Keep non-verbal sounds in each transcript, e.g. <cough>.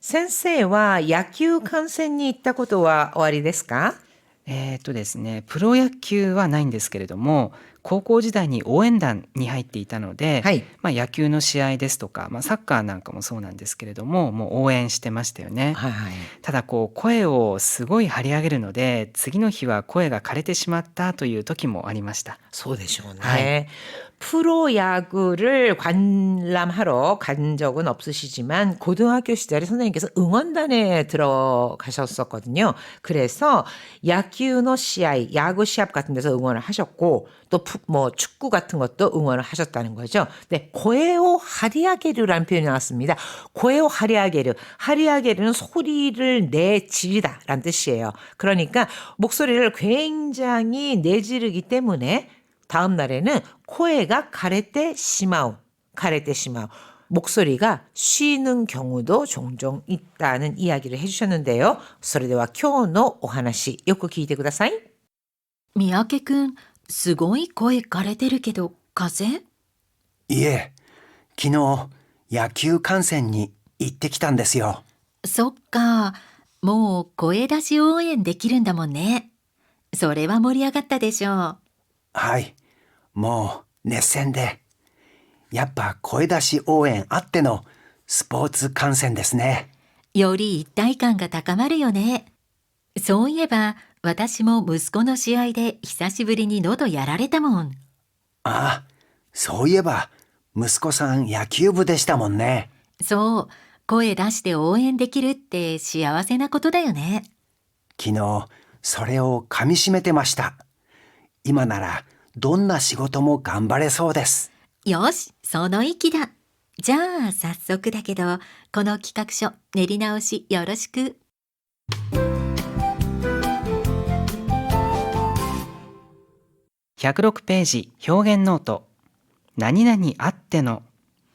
先生は野球観戦に行ったことはおありですか？えーっとですね、プロ野球はないんですけれども、高校時代に応援団に入っていたので、はい。まあ、野球の試合ですとか、まあ、サッカーなんかもそうなんですけれども、もう応援してましたよね。はいはい。ただこう声をすごい張り上げるので、次の日は声が枯れてしまったという時もありました。そうでしょうね。はい。 프로야구를 관람하러 간 적은 없으시지만 고등학교 시절에 선생님께서 응원단에 들어가셨었거든요. 그래서 야구의 시합, 야구 시합 같은 데서 응원을 하셨고 또 뭐 축구 같은 것도 응원을 하셨다는 거죠. 네, 고에오 하리아게르라는 표현이 나왔습니다. 고에오 하리아게르. 하리아게르는 소리를 내지르다라는 뜻이에요. 그러니까 목소리를 굉장히 내지르기 때문에 다음 날에는 코에가 가래떼 시마오, 가래떼 시마오. 목소리가 쉬는 경우도 종종 있다는 이야기를 해주셨는데요. それでは今日のお話よく聞いてください。三宅くん、 すごい声枯れてるけど、風邪いえ、昨日野球観戦に行ってきたんですよ。そっか、もう声出し応援できるんだもんね。それは盛り上がったでしょはい、もう熱戦で。やっぱ声出し応援あってのスポーツ観戦ですね。う。より一体感が高まるよね。そういえば、私も息子の試合で久しぶりに喉やられたもん。ああ、そういえば息子さん野球部でしたもんね。そう、声出して応援できるって幸せなことだよね。昨日それをかみしめてました。今ならどんな仕事も頑張れそうです。よし、その意だ。じゃあ、早速だけど、この企画書、練り直しよろしく。106ページ表現ノート。何々あっての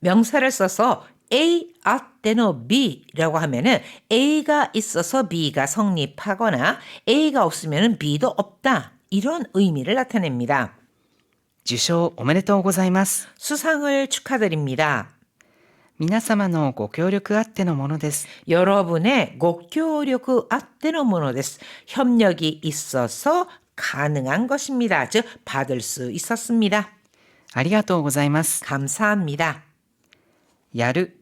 명사를 써서 A 앞대노 B라고 하면은 A가 있어서 B가 성립하거나 A가 없으면은 B도 없다. 이런 의미를 나타냅니다. 受賞おめでとうございます。 수상을 축하드립니다. 皆様のご協力あってのものです。 여러분의 고교력 앞대노 모노데스. 협력이 있어서 가능한 것입니다. 즉 받을 수 있었습니다. ありがとうございます。 감사합니다. やる、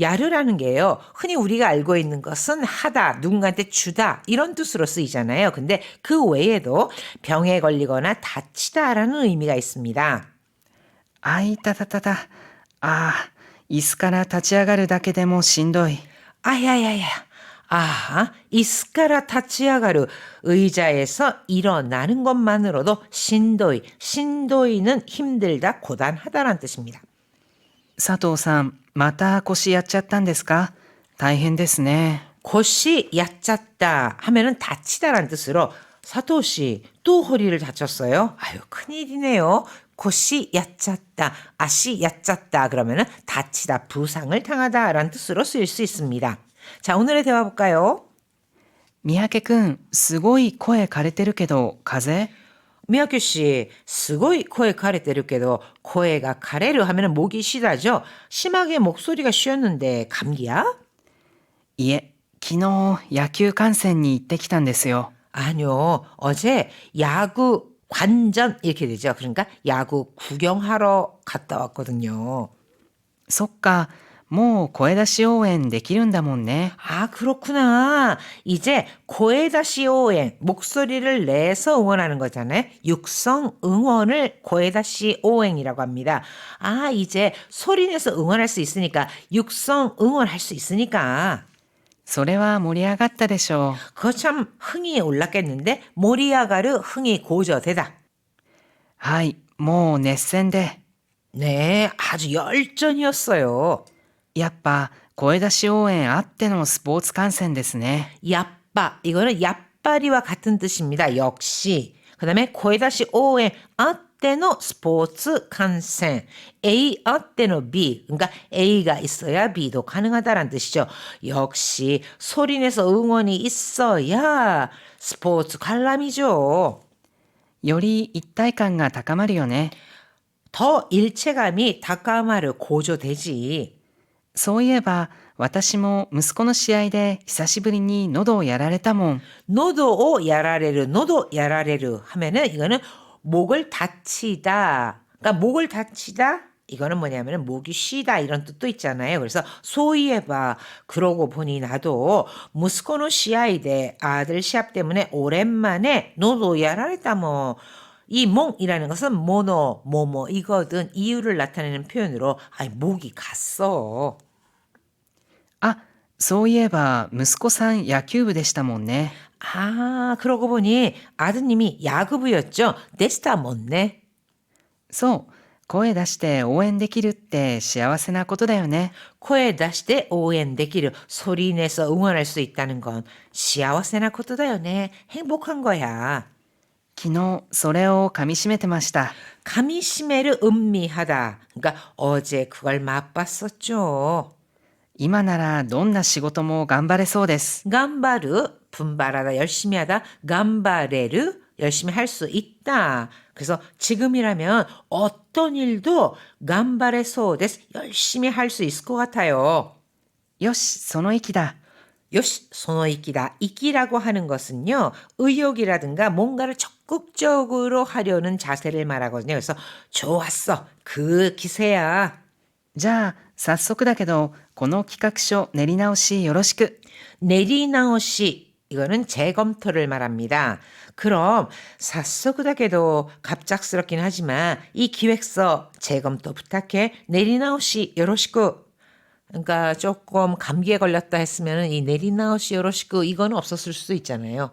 야르라는 게요. 흔히 우리가 알고 있는 것은 하다, 누군가한테 주다 이런 뜻으로 쓰이잖아요. 근데 그 외에도 병에 걸리거나 다치다라는 의미가 있습니다. あいたたたた。ああ、椅子から立ち上がるだけでもしんどい。 아야야야. 아, 이스카라 타치아가르 의자에서 일어나는 것만으로도 신도이, 신도이는 힘들다, 고단하다라는 뜻입니다. 佐藤さん、また腰やっちゃったんですか大変ですね。 곧이 얕잡다 하면은 다치다라는 뜻으로 사토 씨 또 허리를 다쳤어요. 아유 큰일이네요. 곧이 얕잡다, 아씨 얕잡다 그러면은 다치다, 부상을 당하다라는 뜻으로 쓰일 수 있습니다. 자 오늘의 대화 볼까요? 三宅くん、すごい声枯れてるけど、風邪 미야규 씨, 스고이 코에 가래때르게도 코에가 가래를 하면은 목이 쉬다죠. 심하게 목소리가 쉬었는데 감기야? いえ、昨日野球観戦に行ってきたんですよ。 아니요. 어제 야구 관전 이렇게 되죠. 그러니까 야구 구경하러 갔다 왔거든요. そっか、 もう声出し応援できるんだもんね。 아, 그렇구나. 이제 고에다시 오행, 목소리를 내서 응원하는 거잖아요. 육성 응원을 고에다시 오행이라고 합니다. 아, 이제 소리 내서 응원할 수 있으니까, 육성 응원할 수 있으니까. それは盛り上がったでしょう。 그거 참 흥이 올랐겠는데, 모리아가르 흥이 고저되다. はい、もう熱戦で。 네, 아주 열전이었어요. やっぱ声出し応援あってのスポーツ観戦ですね。 야빠 이거는 야빠리와 같은 뜻입니다. 역시 그다음에 고에다시 오에 아때노 스포츠観戦 A 아때노 B 그러니까 A가 있어야 B도 가능하다라는 뜻이죠. 역시 소리내서 응원이 있어야 스포츠 관람이죠. より一体感が高まるよね。 더 일체감이 다까마르 고조되지. そういえば私も息子の試合で久しぶりに喉をやられたもん。 노도 야라레르, 노도 야라레르 하면은 이거는 목을 다치다. 그러니까 목을 다치다. 이거는 뭐냐면은 목이 쉬다 이런 뜻도 있잖아요. 그래서 소이에바 그러고 보니 나도 무스코노 시아이데 아들 시합 때문에 오랜만에 노도 야라레다 뭐. 이 몽이라는 것은 모노, 모모 이거든 이유를 나타내는 표현으로 아이 목이 갔어. あ、そういえば息子さん野球部でしたもんね。 아, 그러고 보니 아드님이 야구부였죠. 데스타 못네. そう、声出して応援できるって幸せなことだよね。 코에 다시대 오엔 데기를 소리 내서 응원할 수 있다는 건 시아와세나 코토다요네. 행복한 거야. 昨日それを噛み締めてました。 가미시메르 음미하다. 그러니까 어제 그걸 맛봤었죠. 今ならどんな仕事も頑張れそうです。 감바르 분발하다 열심히 하다 감바레르 열심히 할 수 있다. 그래서 지금이라면 어떤 일도 감바레 소데스 열심히 할 수 있을 것 같아요. よし、その息だ。 요시 소노이키다. 이키라고 하는 것은요. 의욕이라든가 뭔가를 적 극적으로 하려는 자세를 말하거든요. 그래서 좋았어. 그 기세야. じゃあ、早速だけど、この企画書練り直しよろしく。 내리나오시 이거는 재검토를 말합니다. 그럼 샅소그다게도 갑작스럽긴 하지만 이 기획서 재검토 부탁해 내리나오시 요로시쿠 그러니까 조금 감기에 걸렸다 했으면 이 내리나오시 요로시쿠 이거는 없었을 수도 있잖아요.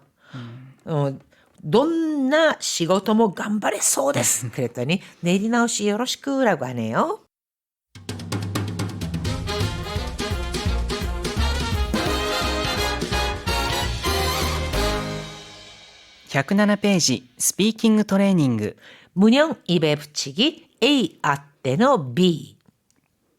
어, 논나 시고토모 간바레 소데스 그랬더니 내리나오시 요로시쿠라고 하네요. 107ページ、スピーキングトレーニング。 문형 입에 붙이기 A 아떼노 B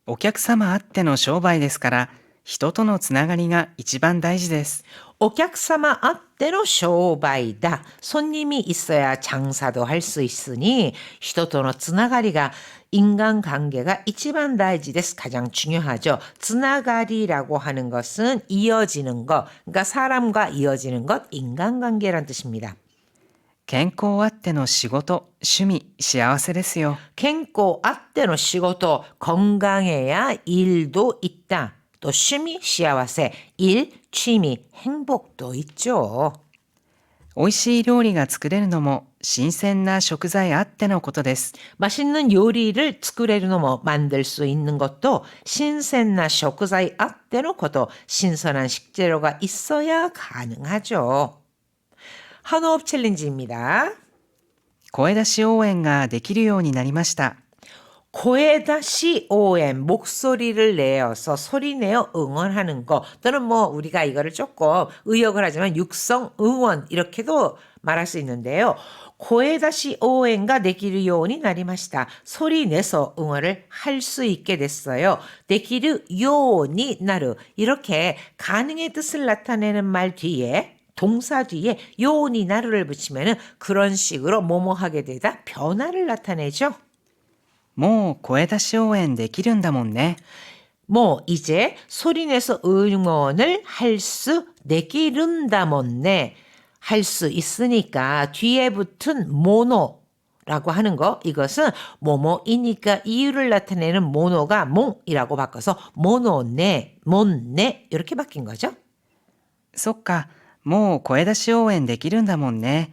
お客様あっての商売ですから、人とのつながりが一番大事です。 오객사마 앞대로 쇼바이다. 손님이 있어야 장사도 할 수 있으니 히토토노 츠나가리가 인간관계가 이치반 다이지데스 가장 중요하죠. 츠나가리라고 하는 것은 이어지는 것, 그러니까 사람과 이어지는 것, 인간관계란 뜻입니다. 健康あっての仕事、趣味、幸せですよ。 갱고 앞대로仕事 건강해야 일도 있다. 또 취미 시아와세 일 취미 행복도 있죠. 美味しい料理が作れるのも新鮮な食材あってのことです。 맛있는 요리를 作れるのも 만들 수 있는 것도 신선한 식材 앞대로 것도 신선한 식재료가 있어야 가능하죠. 한호흡 챌린지입니다. 声出し応援ができるようになりました。 고에다시 오엠 목소리를 내어서 소리 내어 응원하는 거 또는 뭐 우리가 이거를 조금 의역을 하지만 육성 응원 이렇게도 말할 수 있는데요. 고에다시 오엔가 내기르 요원이 나리마시다. 소리 내서 응원을 할 수 있게 됐어요. 내기르 요원이 나르 이렇게 가능의 뜻을 나타내는 말 뒤에 동사 뒤에 요원이 나르를 붙이면은 그런 식으로 뭐뭐 하게 되다 변화를 나타내죠. もう声出し応援できるんだもんね。 뭐 이제 소리내서 응원을 할 수 내기른다몬네 할 수 있으니까 뒤에 붙은 모노라고 하는 거 이것은 뭐뭐이니까 이유를 나타내는 모노가 몽이라고 바꿔서 모노네 몬네 이렇게 바뀐 거죠. そっか、もう声出し応援できるんだもんね。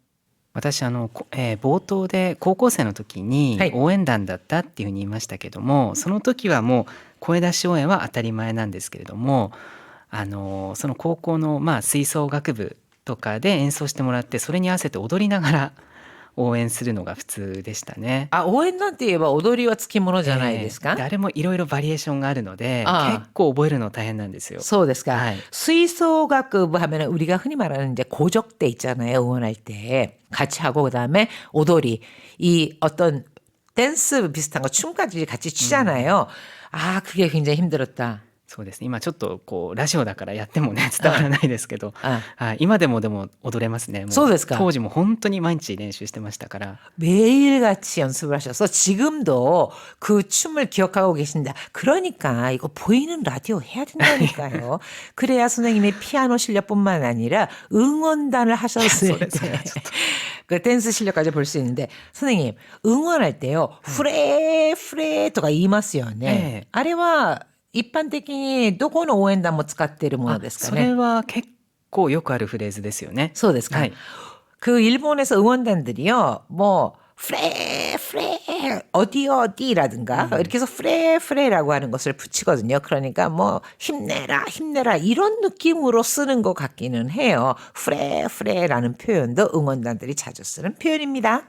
私あの、こえー冒頭で高校生の時にはい。応援団だったっていうふうに言いましたけども、その時はもう声出し応援は当たり前なんですけれどもあのその高校のまあ吹奏楽部とかで演奏してもらってそれに合わせて踊りながら応援するのが普通でしたね。 아, 오엔단 때言えば踊りはつきものじゃないですかであれもいろいろバリエーションがあるのでああ結構覚えるの大変なんですよ。そうですか. 네.吹奏楽部하면 우리가 흔히 말하는 이제 고적대 있잖아요. 응원할 때 같이 하고 그다음에 오돌이 이 어떤 댄스 비슷한 거 춤까지 같이 추잖아요. 아, 그게 굉장히 힘들었다. そうですね今ちょっとこうラジオだからやってもね伝わらないですけど、あはい、今でもでも踊れますねもそうですか当時も本当に毎日練習してましたから 매일같이 연습을 하셔서 지금도 그 춤을 기억하고 계신다. 그러니까 이거 보이는 라디오 해야 된다니까요. <laughs> 그래야 선생님의 피아노 실력뿐만 아니라 응원단을 하셨을 때. <laughs> 그 댄스 실력까지 볼 수 있는데 선생님 응원할 때요 후레 후레 とか言いますよねええ。あれは 一般的にどこの応援団も使っているものですかそれね。は結構よくあるフレーズですよね。そうですか。はい。 그 일본에서 응원단들이요, 뭐, 프레, 프레, 어디, 어디라든가, 이렇게 해서 프레, 프레라고 하는 것을 붙이거든요. 그러니까 뭐, 힘내라, 힘내라, 이런 느낌으로 쓰는 것 같기는 해요. 프레, 프레라는 표현도 응원단들이 자주 쓰는 표현입니다.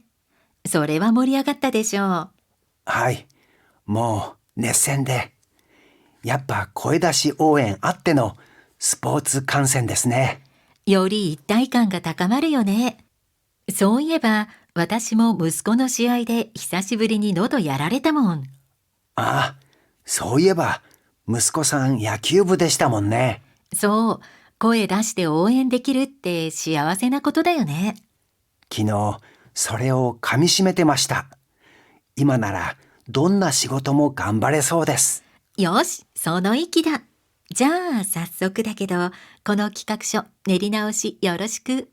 それは盛り上がったでしょはい、もう熱戦で。やっぱ声出し応援あってのスポーツ観戦ですね。う。より一体感が高まるよね。そういえば、私も息子の試合で久しぶりに喉やられたもん。ああ、そういえば息子さん野球部でしたもんね。そう。声出して応援できるって幸せなことだよね。昨日それをかみしめてました。今ならどんな仕事も頑張れそうです。よし、その意だ。じゃあ、早速だけど、この企画書、練り直しよろしく。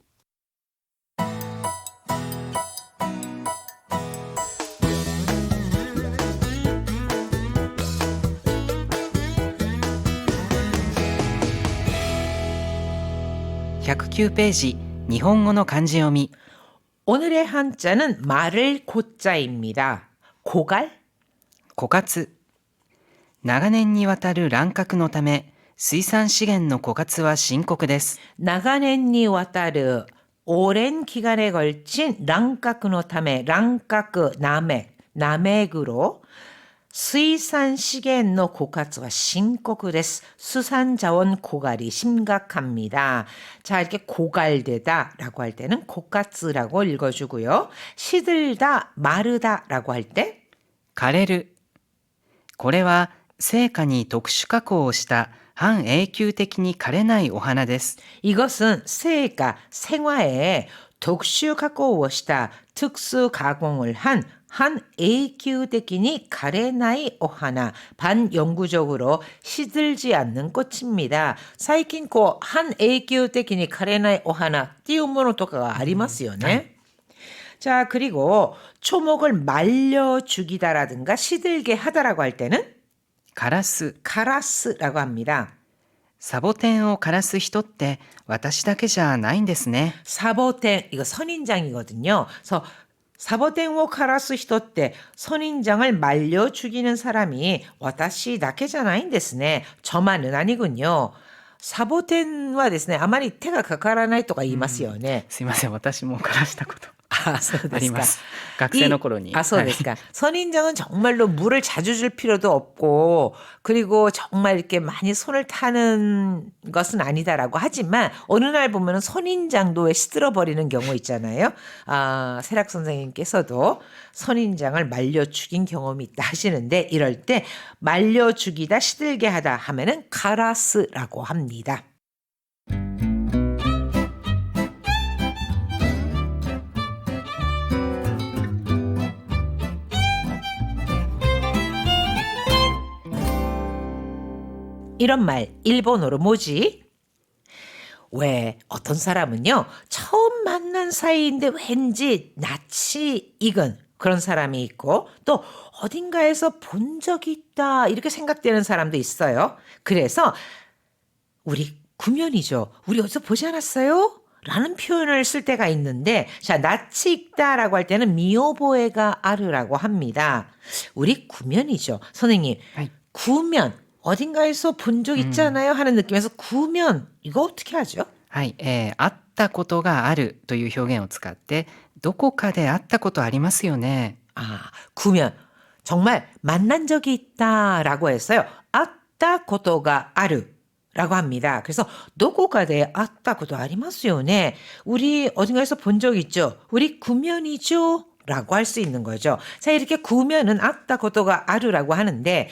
109ページ日本語の漢字読み 오늘의 한자는 말을 고자입니다. 고갈? 枯渇長年にわたる乱獲のため水産資源の枯渇は深刻です 나가넨니 와타르 오랜 기간에 걸친 랑카크노 탐에 랑카크 남액 남액으로 수이산 시계의 고가츠가 심각です. 수산 자원 고갈이 심각합니다. 자, 이렇게 고갈되다라고 할 때는 고가츠라고 읽어주고요. 시들다, 마르다라고 할 때 枯れるこれは成果に特殊加工をした半永久的に枯れないお花です 이것은 세가 생화에 독슈 가공을 시다 특수 가공을 한 한永久的に 가레나이 오하나 반영구적으로 시들지 않는 꽃입니다. 사이킨 고한 永久的に 가레나이 오하나 띄우모노 또가 아리마스요네. 자, 그리고 초목을 말려 죽이다라든가 시들게 하다라고 할 때는 枯らす 카라스라고 합니다. サボテンを枯らす人って私だけじゃないんですね 사보텐 이거 선인장이거든요. 그래서 사보텐を 카라스 히토 때 선인장을 말려 죽이는 사람이 와다시 나케잖아인 ですね. 저만은 아니군요. 사보텐와 ですね, 아마리 태가 가까라나이 とか言いますよね.すいません私も枯らしたこと 아, そうですか.あります学生の頃に 이- 아, そうですか. 선인장은 정말로 물을 자주 줄 필요도 없고 그리고 정말 이렇게 많이 손을 타는 것은 아니다라고 하지만 어느 날 보면은 선인장도 왜 시들어 버리는 경우 있잖아요. 아, 세락 선생님께서도 선인장을 말려 죽인 경험이 있다 하시는데 이럴 때 말려 죽이다 시들게 하다 하면은 카라스라고 합니다. 이런 말 일본어로 뭐지? 왜 어떤 사람은요 처음 만난 사이인데 왠지 낯이 익은 그런 사람이 있고 또 어딘가에서 본 적이 있다 이렇게 생각되는 사람도 있어요. 그래서 우리 구면이죠. 우리 어디서 보지 않았어요? 라는 표현을 쓸 때가 있는데 자 낯이 익다라고 할 때는 미오보에가 아르라고 합니다. 우리 구면이죠. 선생님. 구면 어딘가에서 본적 있지 않아요? 하는 느낌에서 구면 이거 어떻게 하죠? はい、えー会ったことがあるという表現を使って、どこかで会ったことありますよね。 아, 구면 정말 만난 적이 있다라고 했어요. 아따 고도가 아르라고 합니다. 그래서 노고가대 아따 고도 아리마스요네. 우리 어딘가에서 본 적 있죠. 우리 구면이죠. 라고 할 수 있는 거죠. 자, 이렇게 구면은 아따 고도가 아르라고 하는데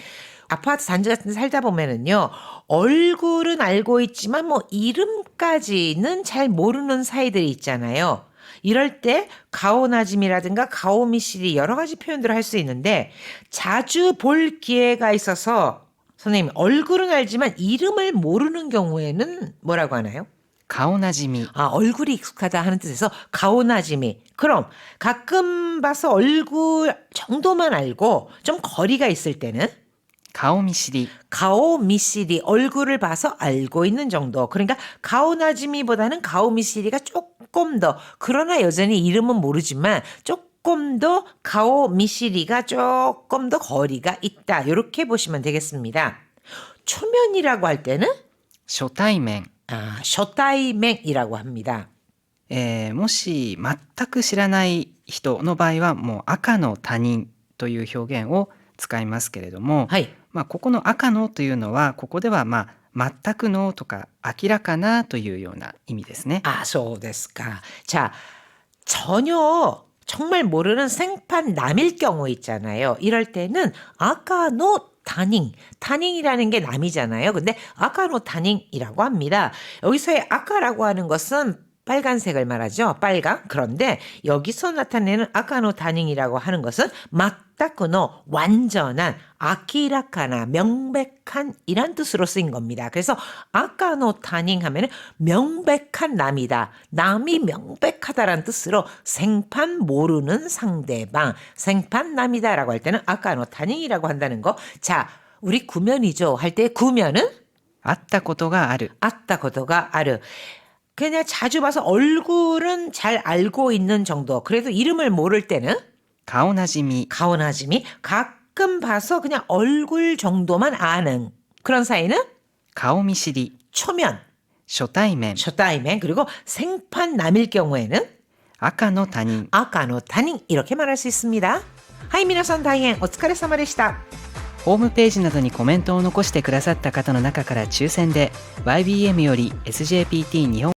아파트 단지 같은 데 살다 보면은요. 얼굴은 알고 있지만 뭐 이름까지는 잘 모르는 사이들이 있잖아요. 이럴 때 가오나짐이라든가 가오미실이 여러 가지 표현들을 할 수 있는데 자주 볼 기회가 있어서 선생님 얼굴은 알지만 이름을 모르는 경우에는 뭐라고 하나요? 가오나짐이 아 얼굴이 익숙하다 하는 뜻에서 가오나짐이 그럼 가끔 봐서 얼굴 정도만 알고 좀 거리가 있을 때는 顔見知り、 가오미시리 얼굴을 봐서 알고 있는 정도. 그러니까 가오나지미보다는 가오미시리가 조금 더 그러나 여전히 이름은 모르지만 조금 더 가오미시리가 조금 더 거리가 있다. 이렇게 보시면 되겠습니다. 초면이라고 할 때는 初対面。 아, 쇼타이맹이라고 합니다. えーもし全く知らない人の場合はもう赤の他人という表現を使いますけれども、 하이. まあ、ここの赤のというのはここではまあ全くのとか明らかなというような意味ですね。 아, 소데스까. 자, 전혀 정말 모르는 생판 남일 경우 있잖아요. 이럴 때는 아까노 다닝, 다닝이라는 게 남이잖아요. 근데 아까노 다닝이라고 합니다. 여기서의 아까라고 하는 것은 빨간색을 말하죠. 빨강. 그런데 여기서 나타내는 아카노 단행이라고 하는 것은 막다크노 완전한 아키라카나 명백한 이란 뜻으로 쓰인 겁니다. 그래서 아카노 단행 하면은 명백한 남이다. 남이 명백하다라는 뜻으로 생판 모르는 상대방, 생판 남이다라고 할 때는 아카노 단행이라고 한다는 거. 자, 우리 구면이죠. 할 때 구면은 아따 고도가 아르. 아따 고도가 아르. 그냥 자주 봐서 얼굴은 잘 알고 있는 정도. 그래도 이름을 모를 때는 顔なじみ、 가오나짐이 가끔 봐서 그냥 얼굴 정도만 아는 그런 사이는 顔見知り、 초면, 初対面、 쇼타이맨 그리고 생판 남일 경우에는 赤の他人。 아까노 타닝 이렇게 말할 수 있습니다. 하이 미나선 다이엔 오츠카레사마でした.ホームページなどにコメントを残してくださった方の中から抽選で YBM より SJPT 日本